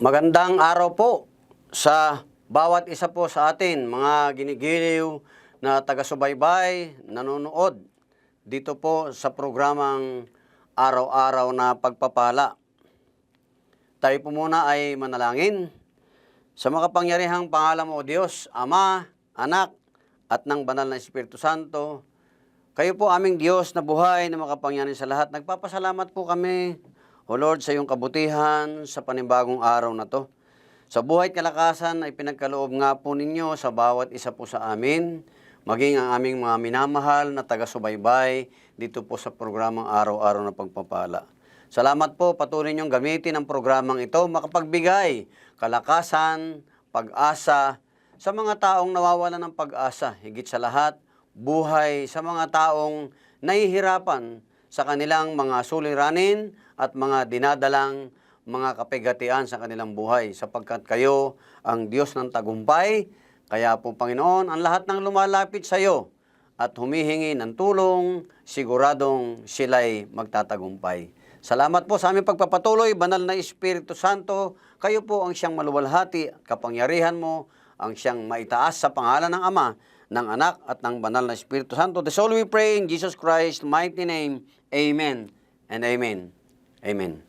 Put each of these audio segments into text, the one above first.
magandang araw po sa bawat isa po sa atin, mga ginigiliw na taga-subaybay, nanonood dito po sa programang Araw-Araw na Pagpapala. Tayo po muna ay manalangin. Sa makapangyarihang pangalan mo, Diyos, Ama, Anak, at ng Banal na Espiritu Santo, kayo po aming Diyos na buhay na makapangyarihan sa lahat. Nagpapasalamat po kami, O Lord, sa iyong kabutihan sa panibagong araw na to. Sa buhay at kalakasan ay pinagkaloob nga po ninyo sa bawat isa po sa amin, maging ang aming mga minamahal na taga-subaybay dito po sa programang Araw-Araw na Pagpapala. Salamat po, patuloy niyong gamitin ang programang ito makapagbigay kalakasan, pag-asa sa mga taong nawawalan ng pag-asa. Higit sa lahat, buhay sa mga taong nahihirapan sa kanilang mga suliranin at mga dinadalang mga kapigatian sa kanilang buhay sapagkat kayo ang Diyos ng tagumpay. Kaya po Panginoon, ang lahat ng lumalapit sa iyo at humihingi ng tulong, siguradong sila'y magtatagumpay. Salamat po sa aming pagpapatuloy, Banal na Espiritu Santo. Kayo po ang siyang maluwalhati, kapangyarihan mo, ang siyang maitaas sa pangalan ng Ama, ng Anak at ng Banal na Espiritu Santo. The soul we pray in Jesus Christ's mighty name. Amen and Amen. Amen.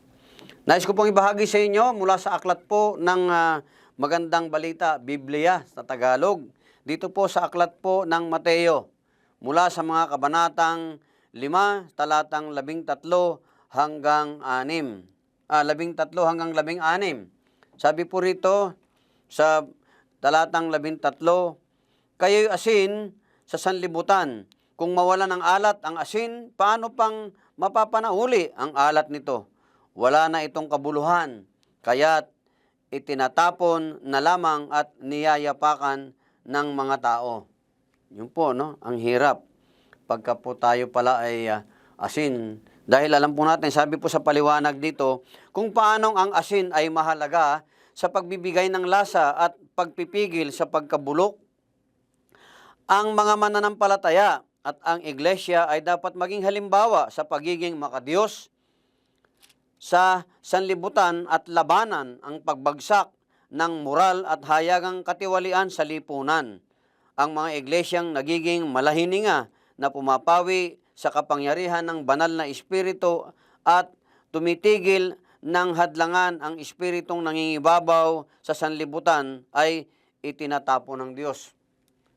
Nais ko pong ibahagi sa inyo mula sa aklat po ng ah, magandang balita, Biblia sa Tagalog. Dito po sa aklat po ng Mateo, mula sa mga kabanatang 5, talatang 13 hanggang 6. Ah, 13 hanggang 16. Sabi po rito sa talatang 13, Kayo'y asin sa sanlibutan. Kung mawala ng alat ang asin, paano pang mapapanauli ang alat nito? Wala na itong kabuluhan, kaya't itinatapon na lamang at niyayapakan ng mga tao. Yun po, no? Ang hirap. Pagka po tayo pala ay ah, asin. Dahil alam po natin, sabi po sa paliwanag dito, kung paanong ang asin ay mahalaga sa pagbibigay ng lasa at pagpipigil sa pagkabulok ang mga mananampalataya at ang iglesia ay dapat maging halimbawa sa pagiging makadiyos sa sanlibutan at labanan ang pagbagsak ng moral at hayagang katiwalian sa lipunan. Ang mga iglesyang nagiging malahininga na pumapawi sa kapangyarihan ng banal na espiritu at tumitigil ng hadlangan ang espiritong nangingibabaw sa sanlibutan ay itinatapon ng Diyos.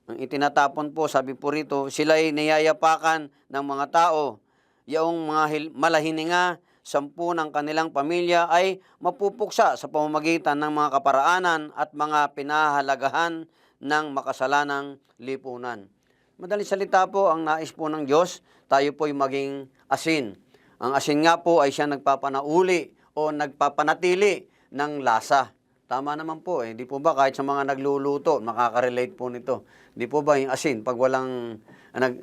Ang itinatapon po, sabi po rito, sila ay niyayapakan ng mga tao. Yaong mga malahininga, sampu ng kanilang pamilya ay mapupuksa sa pamamagitan ng mga kaparaanan at mga pinahalagahan ng makasalanang lipunan. Madaling salita po, ang nais po ng Diyos, tayo po'y maging asin. Ang asin nga po ay siya nagpapanauli o nagpapanatili ng lasa. Tama naman po eh. Di po ba kahit sa mga nagluluto, makaka-relate po nito. Di po ba yung asin, pag walang,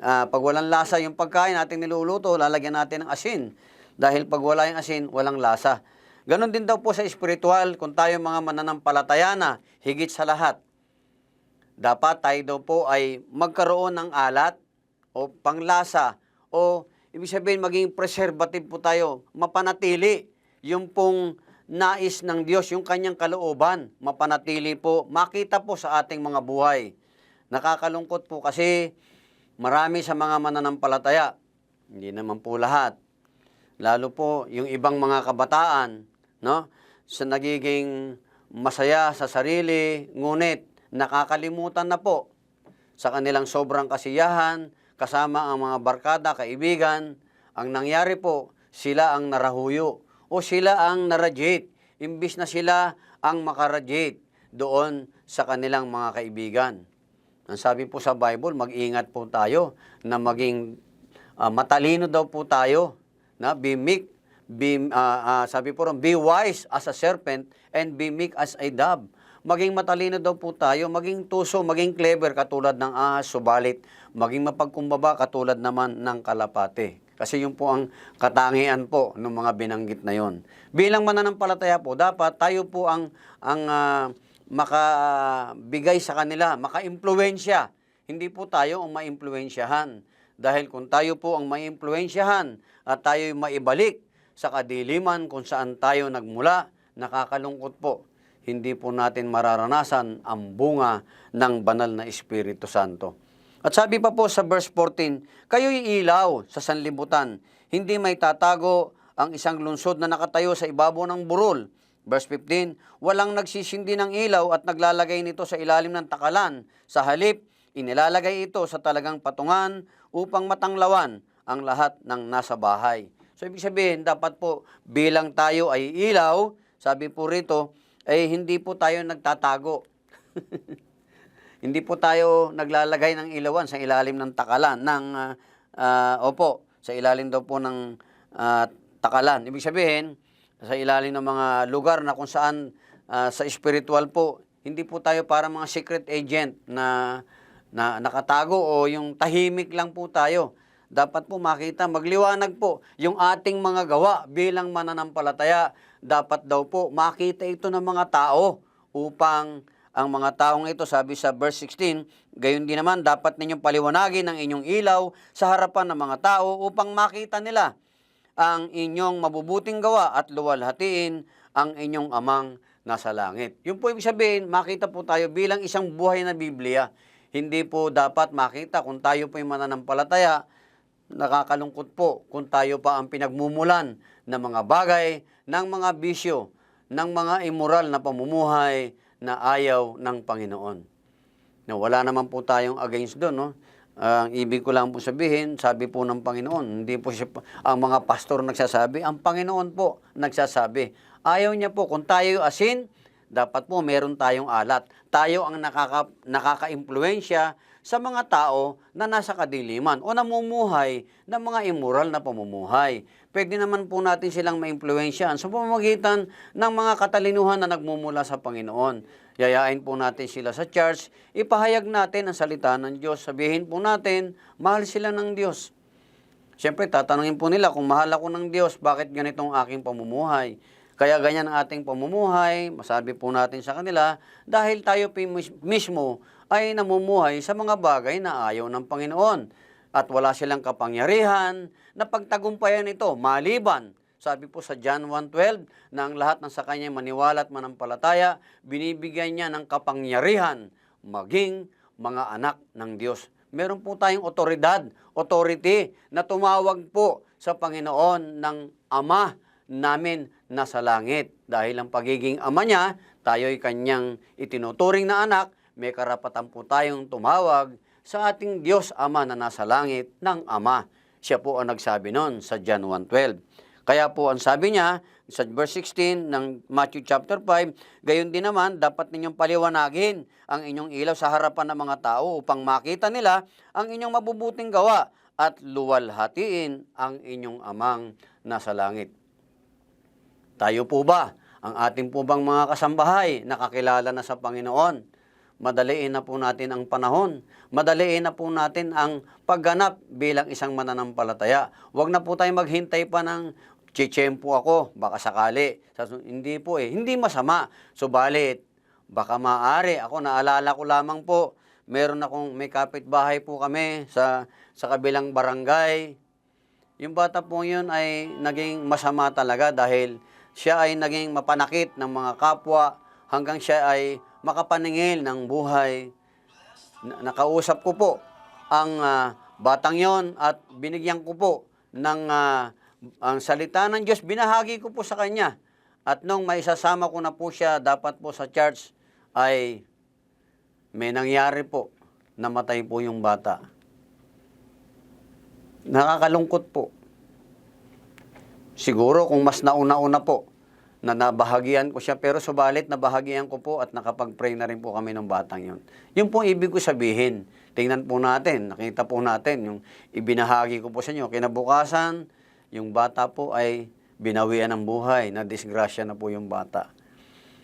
ah, pag walang lasa yung pagkain nating niluluto, lalagyan natin ng asin. Dahil pag wala yung asin, walang lasa. Ganon din daw po sa espiritual, kung tayo mga mananampalataya na, higit sa lahat, dapat tayo daw po ay magkaroon ng alat o panglasa o ibig sabihin maging preservative po tayo, mapanatili yung pong nais ng Diyos, yung kanyang kalooban, mapanatili po, makita po sa ating mga buhay. Nakakalungkot po kasi marami sa mga mananampalataya, hindi naman po lahat, lalo po yung ibang mga kabataan, no? Sa nagiging masaya sa sarili, ngunit nakakalimutan na po sa kanilang sobrang kasiyahan, kasama ang mga barkada, kaibigan, ang nangyari po, sila ang narahuyo o sila ang naradiate, imbis na sila ang makaradiate doon sa kanilang mga kaibigan. Ang sabi po sa Bible, mag-ingat po tayo na maging ah, matalino daw po tayo, na be meek, be, ah, ah, sabi po ron, be wise as a serpent and be meek as a dove. Maging matalino daw po tayo, maging tuso, maging clever katulad ng ahas, subalit maging mapagkumbaba katulad naman ng kalapate. Kasi yun po ang katangian po ng mga binanggit na yon. Bilang mananampalataya po, dapat tayo po ang, ang ah, makabigay sa kanila, maka-impluensya. Hindi po tayo ang maimpluensyahan. Dahil kung tayo po ang maimpluensyahan at tayo maibalik sa kadiliman kung saan tayo nagmula, nakakalungkot po. Hindi po natin mararanasan ang bunga ng banal na Espiritu Santo. At sabi pa po sa verse 14, Kayo'y ilaw sa sanlibutan, hindi may tatago ang isang lungsod na nakatayo sa ibabaw ng burol. Verse 15, Walang nagsisindi ng ilaw at naglalagay nito sa ilalim ng takalan. Sa halip, inilalagay ito sa talagang patungan upang matanglawan ang lahat ng nasa bahay. So ibig sabihin, dapat po bilang tayo ay ilaw, sabi po rito, ay hindi po tayo nagtatago. Hindi po tayo naglalagay ng ilawan sa ilalim ng takalan, ng, ah, ah, opo, sa ilalim daw po ng ah, takalan. Ibig sabihin, sa ilalim ng mga lugar na kung saan ah, sa spiritual po, hindi po tayo para mga secret agent na, na nakatago o yung tahimik lang po tayo. Dapat po makita, magliwanag po yung ating mga gawa bilang mananampalataya. Dapat daw po makita ito ng mga tao upang ang mga taong ito, sabi sa verse 16, gayon din naman dapat ninyong paliwanagin ang inyong ilaw sa harapan ng mga tao upang makita nila ang inyong mabubuting gawa at luwalhatiin ang inyong amang nasa langit. Yun po ibig sabihin, makita po tayo bilang isang buhay na Biblia. Hindi po dapat makita kung tayo po yung mananampalataya, nakakalungkot po kung tayo pa ang pinagmumulan ng mga bagay, ng mga bisyo, ng mga immoral na pamumuhay na ayaw ng Panginoon. Na wala naman po tayong against doon, no? Ang ibig ko lang po sabihin, sabi po ng Panginoon, hindi po siya, ang mga pastor nagsasabi, ang Panginoon po nagsasabi. Ayaw niya po, kung tayo asin, dapat po meron tayong alat. Tayo ang nakaka, nakaka-impluensya sa mga tao na nasa kadiliman o namumuhay ng mga immoral na pamumuhay. Pwede naman po natin silang maimpluensyahan sa pamamagitan ng mga katalinuhan na nagmumula sa Panginoon. Yayain po natin sila sa church, ipahayag natin ang salita ng Diyos. Sabihin po natin, mahal sila ng Diyos. Siyempre, tatanungin po nila kung mahal ako ng Diyos, bakit ganitong aking pamumuhay? Kaya ganyan ang ating pamumuhay, masabi po natin sa kanila, dahil tayo mismo ay namumuhay sa mga bagay na ayaw ng Panginoon. At wala silang kapangyarihan na pagtagumpayan ito, maliban. Sabi po sa John 1.12, na ang lahat ng sa kanya maniwala at manampalataya, binibigyan niya ng kapangyarihan maging mga anak ng Diyos. Meron po tayong otoridad, authority na tumawag po sa Panginoon ng Ama namin nasa langit. Dahil ang pagiging Ama niya, tayo'y kanyang itinuturing na anak, may karapatan po tayong tumawag sa ating Diyos Ama na nasa langit ng Ama. Siya po ang nagsabi noon sa John 1.12. Kaya po ang sabi niya sa verse 16 ng Matthew chapter 5, gayon din naman dapat ninyong paliwanagin ang inyong ilaw sa harapan ng mga tao upang makita nila ang inyong mabubuting gawa at luwalhatiin ang inyong amang nasa langit. Tayo po ba, ang ating po bang mga kasambahay, nakakilala na sa Panginoon? Madaliin na po natin ang panahon. Madaliin na po natin ang pagganap bilang isang mananampalataya. Huwag na po tayo maghintay pa ng chichempo ako, baka sakali. Sa- Hindi po eh. Hindi masama. Subalit, baka maaari. Ako, naalala ko lamang po, meron akong, may kapitbahay po kami sa, sa kabilang barangay. Yung bata po yun ay naging masama talaga dahil siya ay naging mapanakit ng mga kapwa hanggang siya ay makapaningil ng buhay. Na- nakausap ko po ang ah, batang yon at binigyan ko po ng ah, ang salita ng Diyos, binahagi ko po sa kanya. At nung may isasama ko na po siya, dapat po sa church, ay may nangyari po, namatay po yung bata. Nakakalungkot po. Siguro kung mas nauna-una po na nabahagian ko siya, pero subalit nabahagian ko po at nakapag-pray na rin po kami ng batang yun. Yun po ibig ko sabihin. Tingnan po natin, nakita po natin, yung ibinahagi ko po sa inyo. Kinabukasan, yung bata po ay binawian ng buhay, na disgrasya na po yung bata.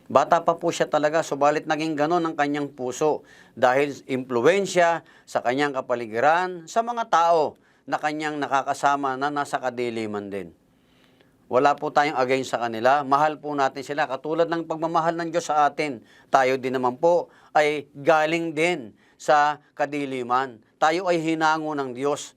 Bata pa po siya talaga, subalit naging ganon ang kanyang puso dahil impluensya sa kanyang kapaligiran sa mga tao na kanyang nakakasama na nasa kadiliman din. Wala po tayong against sa kanila. Mahal po natin sila. Katulad ng pagmamahal ng Diyos sa atin. Tayo din naman po ay galing din sa kadiliman. Tayo ay hinango ng Diyos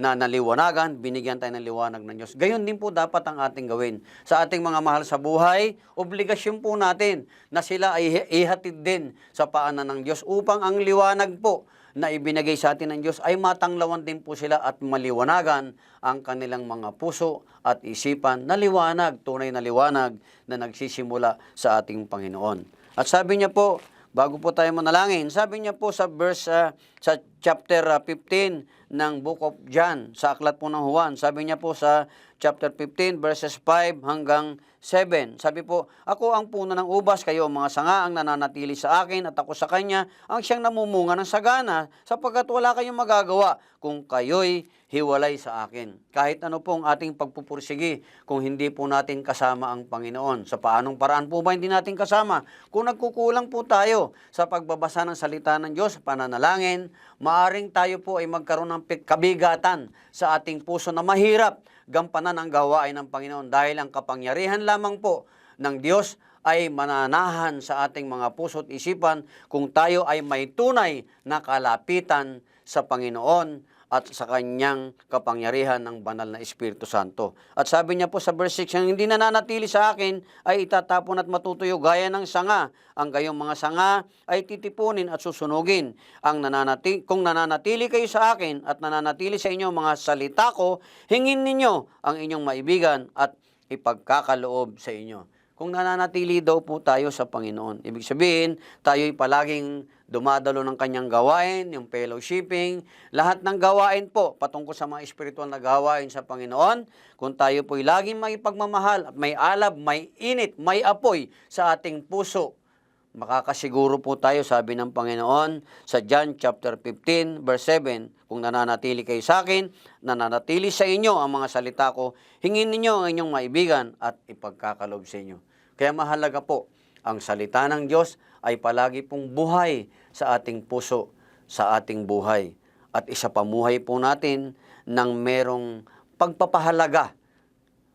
na naliwanagan, binigyan tayo ng liwanag ng Diyos. Gayon din po dapat ang ating gawin. Sa ating mga mahal sa buhay, obligasyon po natin na sila ay ihatid din sa paanan ng Diyos upang ang liwanag po na ibinigay sa atin ng Diyos ay matanglawan din po sila at maliwanagan ang kanilang mga puso at isipan na liwanag, tunay na liwanag na nagsisimula sa ating Panginoon. At sabi niya po, bago po tayo manalangin, sabi niya po sa verse ah, sa chapter ah, 15 ng Book of John, sa aklat po ng Juan, sabi niya po sa chapter 15 verses 5 hanggang 7. Sabi po, ako ang puno ng ubas, kayo ang mga sanga ang nananatili sa akin at ako sa kanya ang siyang namumunga ng sagana sapagkat wala kayong magagawa kung kayo'y hiwalay sa akin. Kahit ano pong ating pagpupursigi kung hindi po natin kasama ang Panginoon. Sa paanong paraan po ba hindi natin kasama? Kung nagkukulang po tayo sa pagbabasa ng salita ng Diyos, pananalangin, maaring tayo po ay magkaroon ng kabigatan sa ating puso na mahirap gampanan ang gawain ng Panginoon dahil ang kapangyarihan lamang po ng Diyos ay mananahan sa ating mga puso at isipan kung tayo ay may tunay na kalapitan sa Panginoon at sa kanyang kapangyarihan ng banal na Espiritu Santo. At sabi niya po sa verse 6, ang hindi nananatili sa akin ay itatapon at matutuyo gaya ng sanga. Ang gayong mga sanga ay titipunin at susunugin. Ang nananati, kung nananatili kayo sa akin at nananatili sa inyo mga salita ko, hingin ninyo ang inyong maibigan at ipagkakaloob sa inyo. Kung nananatili daw po tayo sa Panginoon. Ibig sabihin, tayo'y palaging dumadalo ng kanyang gawain, yung fellowshipping, lahat ng gawain po patungkol sa mga espiritual na gawain sa Panginoon. Kung tayo po'y laging may pagmamahal, at may alab, may init, may apoy sa ating puso, makakasiguro po tayo, sabi ng Panginoon sa John chapter 15, verse 7, kung nananatili kayo sa akin, nananatili sa inyo ang mga salita ko, hingin ninyo ang inyong maibigan at ipagkakalob sa inyo. Kaya mahalaga po, ang salita ng Diyos ay palagi pong buhay sa ating puso, sa ating buhay. At isa pamuhay po natin ng merong pagpapahalaga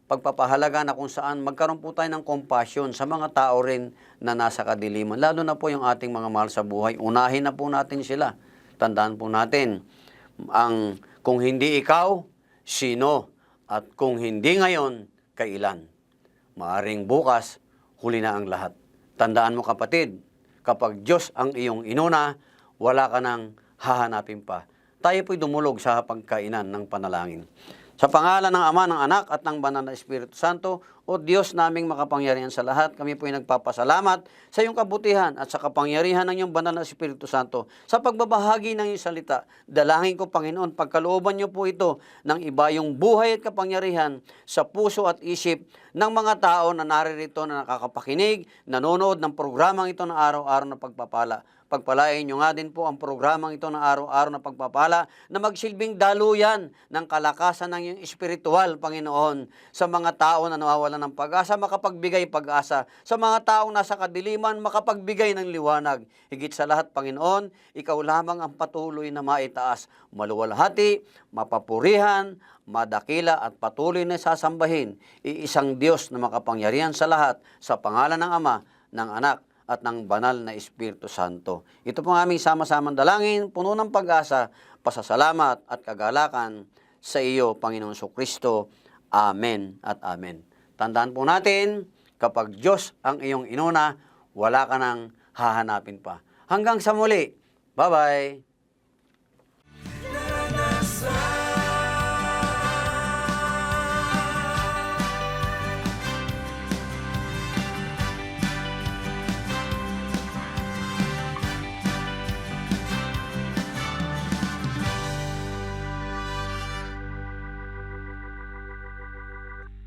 pagpapahalaga na kung saan magkaroon po tayo ng compassion sa mga tao rin na nasa kadiliman. Lalo na po yung ating mga mahal sa buhay. Unahin na po natin sila. Tandaan po natin, ang kung hindi ikaw, sino? At kung hindi ngayon, kailan? Maaring bukas, huli na ang lahat. Tandaan mo kapatid, kapag Diyos ang iyong inuna, wala ka nang hahanapin pa. Tayo po'y dumulog sa pagkainan ng panalangin. Sa pangalan ng Ama, ng Anak, at ng Banal na Espiritu Santo, o Diyos naming makapangyarihan sa lahat, kami po'y nagpapasalamat sa iyong kabutihan at sa kapangyarihan ng iyong Banal na Espiritu Santo sa pagbabahagi ng iyong salita. Dalangin ko, Panginoon, pagkalooban niyo po ito ng iba yung buhay at kapangyarihan sa puso at isip ng mga tao na naririto na nakakapakinig, nanonood ng programang ito ng araw-araw na pagpapala. Pagpalain nyo nga din po ang programang ito ng araw-araw na pagpapala na magsilbing daluyan ng kalakasan ng iyong espiritual, Panginoon, sa mga tao na nawawalan ng pag-asa, makapagbigay pag-asa. Sa mga taong nasa kadiliman, makapagbigay ng liwanag. Higit sa lahat, Panginoon, ikaw lamang ang patuloy na maitaas, maluwalhati, mapapurihan, madakila at patuloy na sasambahin. Iisang Diyos na makapangyarihan sa lahat, sa pangalan ng Ama, ng Anak, at ng banal na Espiritu Santo. Ito po ang aming sama-samang dalangin, puno ng pag-asa, pasasalamat at kagalakan sa iyo, Panginoon Kristo. Amen at Amen. Tandaan po natin, kapag Diyos ang iyong inuna, wala ka nang hahanapin pa. Hanggang sa muli. Bye-bye!